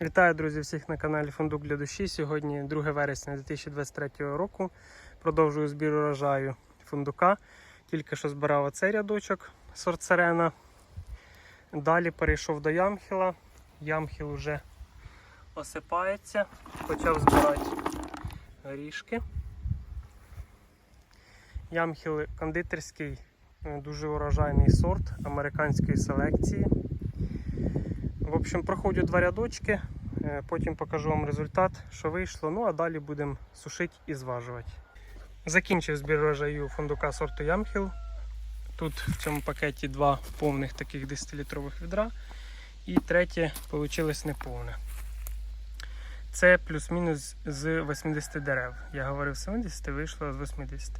Вітаю, друзі, всіх на каналі Фундук для душі. Сьогодні 2 вересня 2023 року. Продовжую збір урожаю фундука. Тільки що збирав оцей рядочок сорт Сирена. Далі перейшов до ямхіла. Ямхіл вже осипається. Почав збирати горішки. Ямхіл кондитерський, е, дуже урожайний сорт американської селекції. В общем, проходжу два рядочки, е, потім покажу вам результат, що вийшло. Ну а далі будемо сушити і зважувати. Закінчив збір врожаю фундука сорту Ямхіл. Тут в цьому пакеті два повних таких 10-літрових відра. І третє вийшло неповне. Це плюс-мінус з 80 дерев. Я говорив 70, вийшло з 80.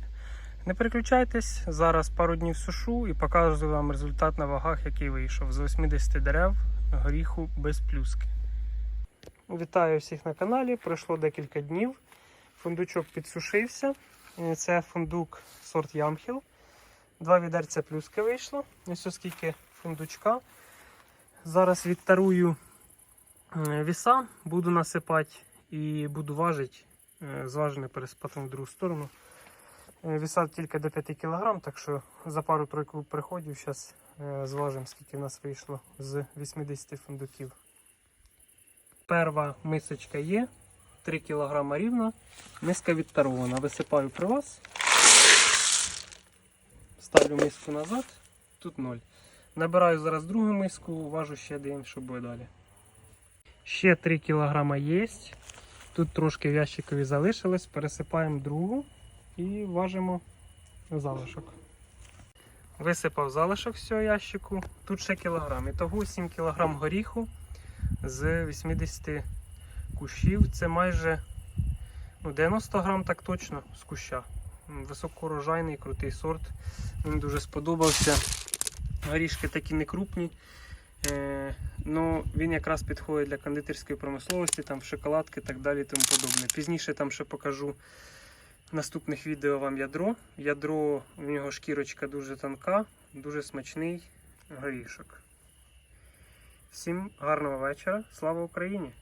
Не переключайтесь, зараз пару днів сушу і показую вам результат на вагах, який вийшов з 80 дерев горіху без плюски. Вітаю всіх на каналі. Пройшло декілька днів. Фундучок підсушився. Е, Це фундук сорт Ямхіл. Два відерця плюски вийшло. Ось оскільки фундучка. Зараз відтарую е, віса, буду насипати і буду важити. Е, Зважене переспати в другу сторону. Віса тільки до 5 кг, так що за пару-тройку приходів зараз зважимо, скільки в нас вийшло з 80 фундуків. Перва мисочка є, 3 кг рівно. Миска відтарована. Висипаю при вас. Ставлю миску назад, тут 0. Набираю зараз другу миску, важу ще день, що буде далі. Ще 3 кг є. Тут трошки в ящикові залишилось, пересипаємо другу і важимо залишок. Висипав залишок з цього ящику. Тут ще кілограм. Ітого 7 кг горіху з 80 кущів. Це майже ну, 90 грам так точно з куща. М, Високоурожайний, крутий сорт. Мені дуже сподобався. Горішки такі не крупні. Е, ну, він якраз підходить для кондитерської промисловості, там шоколадки і так далі. Тому подобне. Пізніше там ще покажу наступних відео вам ядро. Ядро, у нього шкірочка дуже тонка, дуже смачний горішок. Всім гарного вечора. Слава Україні!